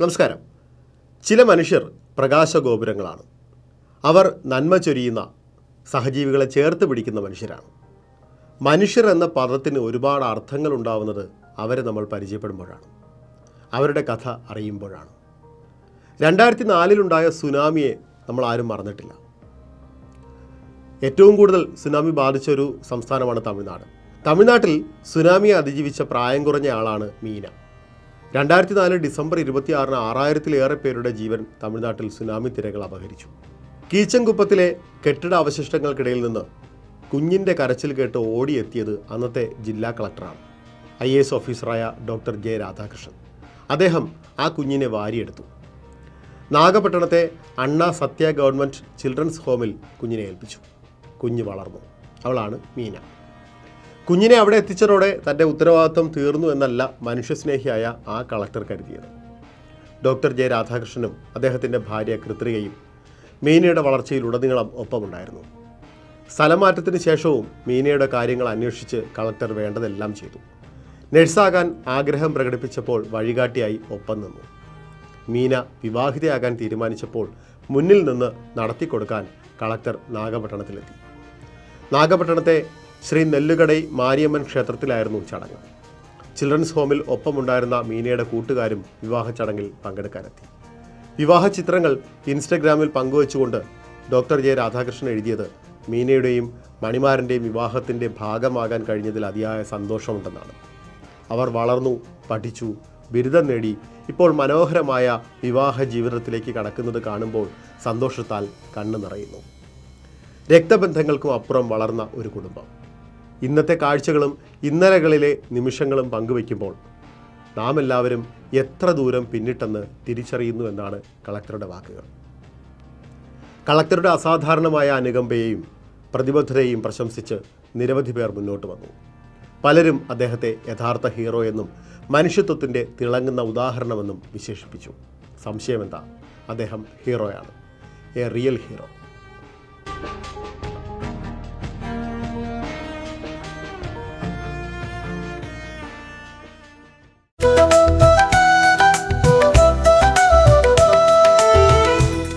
നമസ്കാരം. ചില മനുഷ്യർ പ്രകാശ ഗോപുരങ്ങളാണ് അവർ നന്മ ചൊരിയുന്ന സഹജീവികളെ ചേർത്ത് പിടിക്കുന്ന മനുഷ്യരാണ്. മനുഷ്യർ എന്ന പദത്തിന് ഒരുപാട് അർത്ഥങ്ങൾ ഉണ്ടാവുന്നത് അവരെ നമ്മൾ പരിചയപ്പെടുമ്പോഴാണ്. അവരുടെ കഥ അറിയുമ്പോഴാണ്. രണ്ടായിരത്തി നാലിലുണ്ടായ സുനാമിയെ നമ്മൾ ആരും മറന്നിട്ടില്ല. ഏറ്റവും കൂടുതൽ സുനാമി ബാധിച്ച ഒരു സംസ്ഥാനമാണ് തമിഴ്നാട്. തമിഴ്നാട്ടിൽ സുനാമിയെ അതിജീവിച്ച പ്രായം കുറഞ്ഞ ആളാണ് മീന. രണ്ടായിരത്തി നാല് ഡിസംബർ ഇരുപത്തിയാറിന് ആറായിരത്തിലേറെ പേരുടെ ജീവൻ തമിഴ്നാട്ടിൽ സുനാമി തിരകൾ അപഹരിച്ചു. കീച്ചൻകുപ്പത്തിലെ കെട്ടിട അവശിഷ്ടങ്ങൾക്കിടയിൽ നിന്ന് കുഞ്ഞിന്റെ കരച്ചിൽ കേട്ട് ഓടിയെത്തിയത് അന്നത്തെ ജില്ലാ കളക്ടറാണ് ഐ എ എസ് ഓഫീസറായ ഡോക്ടർ ജെ രാധാകൃഷ്ണൻ. അദ്ദേഹം ആ കുഞ്ഞിനെ വാരിയെടുത്തു. നാഗപട്ടണത്തെ അണ്ണ സത്യ ഗവൺമെന്റ് ചിൽഡ്രൻസ് ഹോമിൽ കുഞ്ഞിനെ ഏൽപ്പിച്ചു. കുഞ്ഞ് വളർന്നു. അവളാണ് മീന. കുഞ്ഞിനെ അവിടെ എത്തിച്ചതോടെ തന്റെ ഉത്തരവാദിത്വം തീർന്നു എന്നല്ല മനുഷ്യസ്നേഹിയായ ആ കളക്ടർ കരുതിയത്. ഡോക്ടർ ജെ രാധാകൃഷ്ണനും അദ്ദേഹത്തിന്റെ ഭാര്യ കൃത്രികയും മീനയുടെ വളർച്ചയിൽ ഉടനീളം ഒപ്പമുണ്ടായിരുന്നു. സ്ഥലമാറ്റത്തിന് ശേഷവും മീനയുടെ കാര്യങ്ങൾ അന്വേഷിച്ച് കളക്ടർ വേണ്ടതെല്ലാം ചെയ്തു. നഴ്സാകാൻ ആഗ്രഹം പ്രകടിപ്പിച്ചപ്പോൾ വഴികാട്ടിയായി ഒപ്പം നിന്നു. മീന വിവാഹിതയാകാൻ തീരുമാനിച്ചപ്പോൾ മുന്നിൽ നിന്ന് നടത്തിക്കൊടുക്കാൻ കളക്ടർ നാഗപട്ടണത്തിലെത്തി. നാഗപട്ടണത്തെ ശ്രീ നെല്ലുകടൈ മാരിയമ്മൻ ക്ഷേത്രത്തിലായിരുന്നു ചടങ്ങ്. ചിൽഡ്രൻസ് ഹോമിൽ ഒപ്പമുണ്ടായിരുന്ന മീനയുടെ കൂട്ടുകാരും വിവാഹ ചടങ്ങിൽ പങ്കെടുക്കാനെത്തി. വിവാഹ ചിത്രങ്ങൾ ഇൻസ്റ്റഗ്രാമിൽ പങ്കുവച്ചുകൊണ്ട് ഡോക്ടർ ജെ രാധാകൃഷ്ണൻ എഴുതിയത് മീനയുടെയും മണിമാരന്റെയും വിവാഹത്തിന്റെ ഭാഗമാകാൻ കഴിഞ്ഞതിൽ അതിയായ സന്തോഷമുണ്ടെന്നാണ്. അവർ വളർന്നു പഠിച്ചു ബിരുദം നേടി ഇപ്പോൾ മനോഹരമായ വിവാഹ ജീവിതത്തിലേക്ക് കടക്കുന്നത് കാണുമ്പോൾ സന്തോഷത്താൽ കണ്ണു നിറയുന്നു. രക്തബന്ധങ്ങൾക്കും അപ്പുറം വളർന്ന ഒരു കുടുംബം. ഇന്നത്തെ കാഴ്ചകളും ഇന്നലകളിലെ നിമിഷങ്ങളും പങ്കുവയ്ക്കുമ്പോൾ നാം എല്ലാവരും എത്ര ദൂരം പിന്നിട്ടെന്ന് തിരിച്ചറിയുന്നു എന്നാണ് കളക്ടറുടെ വാക്കുകൾ. കളക്ടറുടെ അസാധാരണമായ അനുകമ്പയെയും പ്രതിബദ്ധതയെയും പ്രശംസിച്ച് നിരവധി പേർ മുന്നോട്ട് വന്നു. പലരും അദ്ദേഹത്തെ യഥാർത്ഥ ഹീറോ എന്നും മനുഷ്യത്വത്തിന്റെ തിളങ്ങുന്ന ഉദാഹരണമെന്നും വിശേഷിപ്പിച്ചു. സംശയമെന്താ? അദ്ദേഹം ഹീറോയാണ്. A real hero.